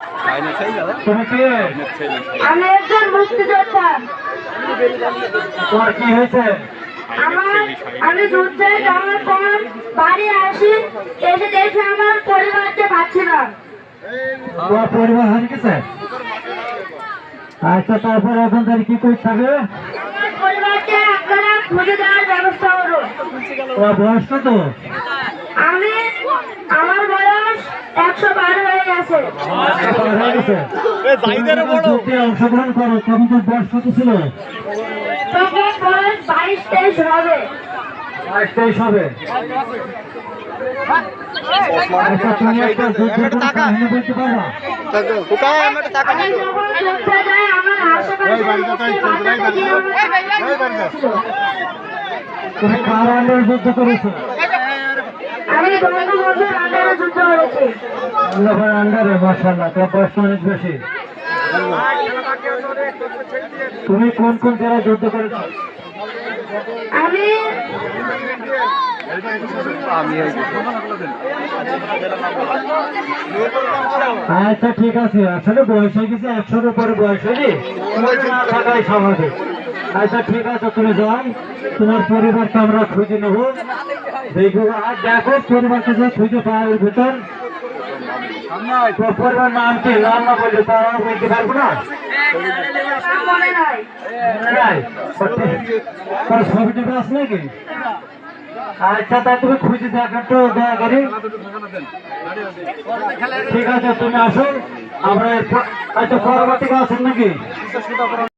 তুমি কে? আমি একজন মুক্তিযোদ্ধা। তোমার কি হয়েছে? আমি যুদ্ধে যাওয়ার পর বাড়ি আসি এসে দেখি আমার পরিবারকে পাচ্ছি না। তোমার পরিবার হারিয়ে গেছে? আচ্ছা তারপর এখন তাহলে কি করতে হবে? পরিবারকে আপনারা খুঁজে দেওয়ার ব্যবস্থা করুন। তোমার বয়স কত? আমি আমার বয়স একশো বারো হয়ে গেছে আচ্ছা, পার হয়ে গেছে তুমি যুদ্ধে অংশগ্রহণ করো তখন তোর বয়স কত ছিল। তখন বয়স বাইশ তেইশ হবে। বাইশ তেইশ হবে। তুমি কার আন্ডারে যুদ্ধ করেছ আমি বঙ্গবন্ধুর আন্ডারে যুদ্ধ করেছি। আল্লাহর আন্ডারে মাশাআল্লাহ তোমার বয়স অনেক বেশি। তুমি কোন কোন জেলায় যুদ্ধ করেছ? আমি আচ্ছা ঠিক আছে। আসলে বয়স হয়ে গেছে একশোর উপরে বয়স হয়নি। থাকাই স্বাভাবিক। আচ্ছা ঠিক আছে তুমি যাও। তোমার পরিবারকে আমরা খুঁজে নেব। দেখব আর দেখো পরিবারকে যে খুঁজে পাওয়ার ভিতর পরিবার নাম কি? নাকি? আচ্ছা তা তুমি খুঁজে দেখো দয়া করে ঠিক আছে, তুমি আসো। আমরা আচ্ছা পরবর্তী আছেন নাকি?